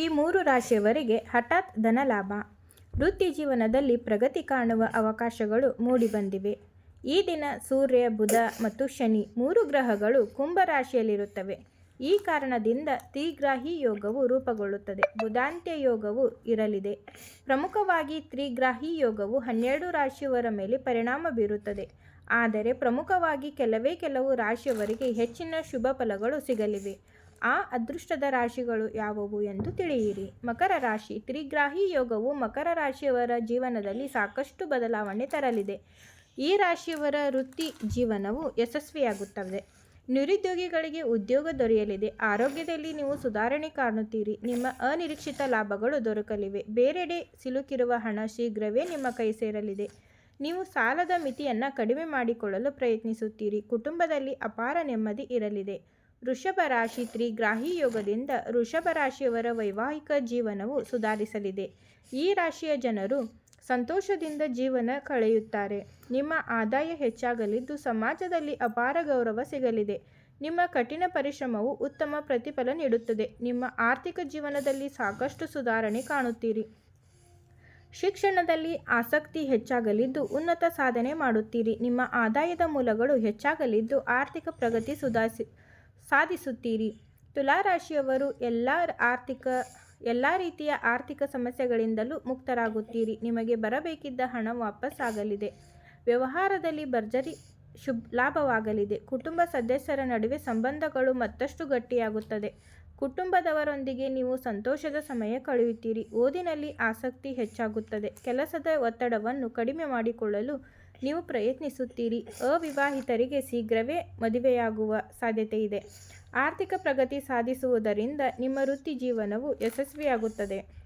ಈ ಮೂರು ರಾಶಿಯವರಿಗೆ ಹಠಾತ್ ಧನಲಾಭ. ವೃತ್ತಿ ಜೀವನದಲ್ಲಿ ಪ್ರಗತಿ ಕಾಣುವ ಅವಕಾಶಗಳು ಮೂಡಿಬಂದಿವೆ. ಈ ದಿನ ಸೂರ್ಯ, ಬುಧ ಮತ್ತು ಶನಿ ಮೂರು ಗ್ರಹಗಳು ಕುಂಭ ರಾಶಿಯಲ್ಲಿರುತ್ತವೆ. ಈ ಕಾರಣದಿಂದ ತ್ರಿಗ್ರಾಹಿ ಯೋಗವು ರೂಪುಗೊಳ್ಳುತ್ತದೆ. ಬುಧಾಂತ್ಯ ಯೋಗವು ಇರಲಿದೆ. ಪ್ರಮುಖವಾಗಿ ತ್ರಿಗ್ರಾಹಿ ಯೋಗವು ಹನ್ನೆರಡು ರಾಶಿಯವರ ಮೇಲೆ ಪರಿಣಾಮ ಬೀರುತ್ತದೆ. ಆದರೆ ಪ್ರಮುಖವಾಗಿ ಕೆಲವೇ ಕೆಲವು ರಾಶಿಯವರಿಗೆ ಹೆಚ್ಚಿನ ಶುಭ ಫಲಗಳು ಸಿಗಲಿವೆ. ಆ ಅದೃಷ್ಟದ ರಾಶಿಗಳು ಯಾವುವು ಎಂದು ತಿಳಿಯಿರಿ. ಮಕರ ರಾಶಿ, ತ್ರಿಗ್ರಾಹಿ ಯೋಗವು ಮಕರ ರಾಶಿಯವರ ಜೀವನದಲ್ಲಿ ಸಾಕಷ್ಟು ಬದಲಾವಣೆ ತರಲಿದೆ. ಈ ರಾಶಿಯವರ ವೃತ್ತಿ ಜೀವನವು ಯಶಸ್ವಿಯಾಗುತ್ತದೆ ನಿರುದ್ಯೋಗಿಗಳಿಗೆ ಉದ್ಯೋಗ ದೊರೆಯಲಿದೆ. ಆರೋಗ್ಯದಲ್ಲಿ ನೀವು ಸುಧಾರಣೆ ಕಾಣುತ್ತೀರಿ. ನಿಮ್ಮ ಅನಿರೀಕ್ಷಿತ ಲಾಭಗಳು ದೊರಕಲಿವೆ. ಬೇರೆಡೆ ಸಿಲುಕಿರುವ ಹಣ ಶೀಘ್ರವೇ ನಿಮ್ಮ ಕೈ ಸೇರಲಿದೆ. ನೀವು ಸಾಲದ ಮಿತಿಯನ್ನು ಕಡಿಮೆ ಮಾಡಿಕೊಳ್ಳಲು ಪ್ರಯತ್ನಿಸುತ್ತೀರಿ. ಕುಟುಂಬದಲ್ಲಿ ಅಪಾರ ನೆಮ್ಮದಿ ಇರಲಿದೆ. ವೃಷಭ ರಾಶಿ ತ್ರಿಗ್ರಾಹಿ ಯೋಗದಿಂದ ವೃಷಭ ರಾಶಿಯವರ ವೈವಾಹಿಕ ಜೀವನವು ಸುಧಾರಿಸಲಿದೆ. ಈ ರಾಶಿಯ ಜನರು ಸಂತೋಷದಿಂದ ಜೀವನ ಕಳೆಯುತ್ತಾರೆ. ನಿಮ್ಮ ಆದಾಯ ಹೆಚ್ಚಾಗಲಿದ್ದು ಸಮಾಜದಲ್ಲಿ ಅಪಾರ ಗೌರವ ಸಿಗಲಿದೆ. ನಿಮ್ಮ ಕಠಿಣ ಪರಿಶ್ರಮವು ಉತ್ತಮ ಪ್ರತಿಫಲ ನೀಡುತ್ತದೆ. ನಿಮ್ಮ ಆರ್ಥಿಕ ಜೀವನದಲ್ಲಿ ಸಾಕಷ್ಟು ಸುಧಾರಣೆ ಕಾಣುತ್ತೀರಿ. ಶಿಕ್ಷಣದಲ್ಲಿ ಆಸಕ್ತಿ ಹೆಚ್ಚಾಗಲಿದ್ದು ಉನ್ನತ ಸಾಧನೆ ಮಾಡುತ್ತೀರಿ. ನಿಮ್ಮ ಆದಾಯದ ಮೂಲಗಳು ಹೆಚ್ಚಾಗಲಿದ್ದು ಆರ್ಥಿಕ ಪ್ರಗತಿ ಸುಧಾರಿಸಿ ಸಾಧಿಸುತ್ತೀರಿ. ತುಲಾರಾಶಿಯವರು ಎಲ್ಲ ಆರ್ಥಿಕ, ಎಲ್ಲ ರೀತಿಯ ಆರ್ಥಿಕ ಸಮಸ್ಯೆಗಳಿಂದಲೂ ಮುಕ್ತರಾಗುತ್ತೀರಿ. ನಿಮಗೆ ಬರಬೇಕಿದ್ದ ಹಣ ವಾಪಸ್ ಆಗಲಿದೆ ವ್ಯವಹಾರದಲ್ಲಿ ಭರ್ಜರಿ ಶುಭ, ಲಾಭವಾಗಲಿದೆ. ಕುಟುಂಬ ಸದಸ್ಯರ ನಡುವೆ ಸಂಬಂಧಗಳು ಮತ್ತಷ್ಟು ಗಟ್ಟಿಯಾಗುತ್ತದೆ. ಕುಟುಂಬದವರೊಂದಿಗೆ ನೀವು ಸಂತೋಷದ ಸಮಯ ಕಳೆಯುತ್ತೀರಿ. ಓದಿನಲ್ಲಿ ಆಸಕ್ತಿ ಹೆಚ್ಚಾಗುತ್ತದೆ. ಕೆಲಸದ ಒತ್ತಡವನ್ನು ಕಡಿಮೆ ಮಾಡಿಕೊಳ್ಳಲು ನೀವು ಪ್ರಯತ್ನಿಸುತ್ತೀರಿ. ಅವಿವಾಹಿತರಿಗೆ ಶೀಘ್ರವೇ ಮದುವೆಯಾಗುವ ಸಾಧ್ಯತೆ ಇದೆ ಆರ್ಥಿಕ ಪ್ರಗತಿ ಸಾಧಿಸುವುದರಿಂದ ನಿಮ್ಮ ವೃತ್ತಿ ಜೀವನವು ಯಶಸ್ವಿಯಾಗುತ್ತದೆ.